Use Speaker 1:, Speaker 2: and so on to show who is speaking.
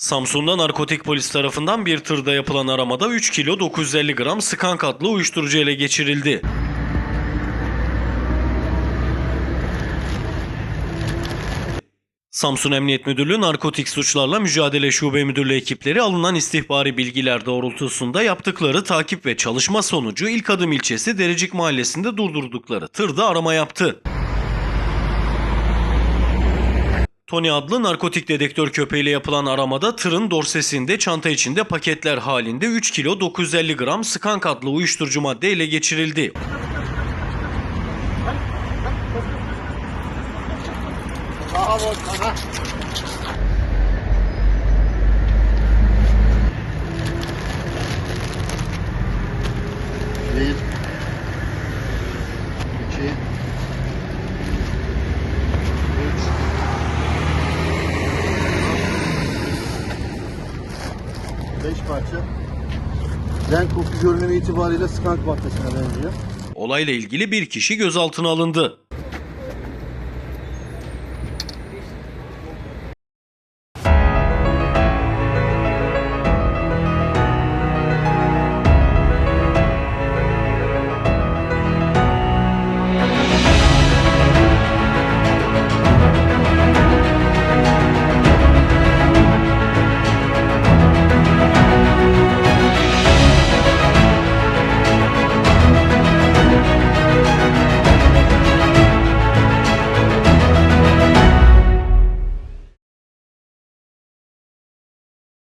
Speaker 1: Samsun'da narkotik polis tarafından bir tırda yapılan aramada 3 kilo 950 gram skank adlı uyuşturucu ele geçirildi. Samsun Emniyet Müdürlüğü Narkotik Suçlarla Mücadele Şube Müdürlüğü ekipleri alınan istihbari bilgiler doğrultusunda yaptıkları takip ve çalışma sonucu İlk Adım ilçesi Derecik Mahallesi'nde durdurdukları tırda arama yaptı. Tony adlı narkotik dedektör köpeğiyle yapılan aramada tırın dorsesinde çanta içinde paketler halinde 3 kilo 950 gram skank adlı uyuşturucu madde ele geçirildi.
Speaker 2: Bir. Beş parça. Renk koku görünümü itibariyle skunk maddesine benziyor.
Speaker 1: Olayla ilgili bir kişi gözaltına alındı.